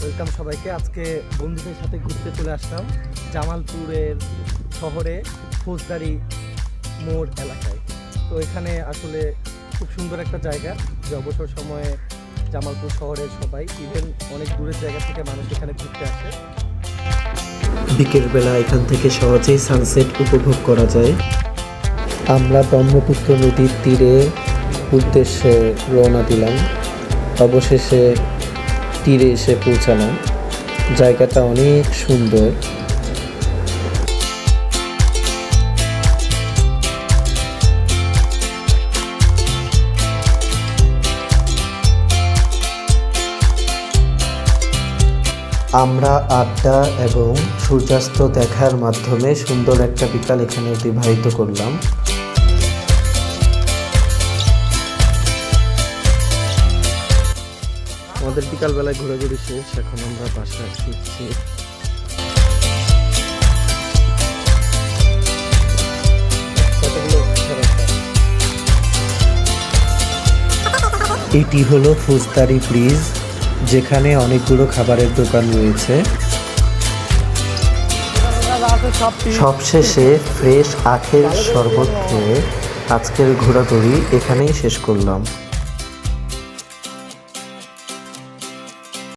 Welcome সবাইকে। আজকে বন্ধুদের সাথে ঘুরতে চলে আসলাম জামালপুরের শহরে ফৌজদারি মোড় এলাকায়। তো এখানে আসলে খুব সুন্দর একটা জায়গা। যে অবসর সময়ে জামালপুর শহরের সবাই ইভেন অনেক দূরের জায়গা থেকে মানুষ এখানে ঘুরতে আসে। বিকেলবেলা এখান থেকে সহজেই সানসেট উপভোগ করা যায়। আমরা ব্রহ্মপুত্র নদীর তীরে উদ্দেশ্যে রওনা দিলাম। অবশেষে তীরে এসে পৌঁছালাম। জায়গাটা অনেক সুন্দর। আমরা আড্ডা এবং সূর্যাস্ত দেখার মাধ্যমে সুন্দর একটা বিকাল এখানে অতিবাহিত করলাম। আমাদের বিকালবেলায় ঘোরাঘুরি শেষ, এখন আমরা বাসায় ফিরছি। এটি হলো ফুজদারি ব্রিজ, যেখানে অনেকগুলো খাবারের দোকান রয়েছে। সবশেষে ফ্রেশ আখের শরবত খেয়ে আজকের ঘোরাঘুরি এখানেই শেষ করলাম।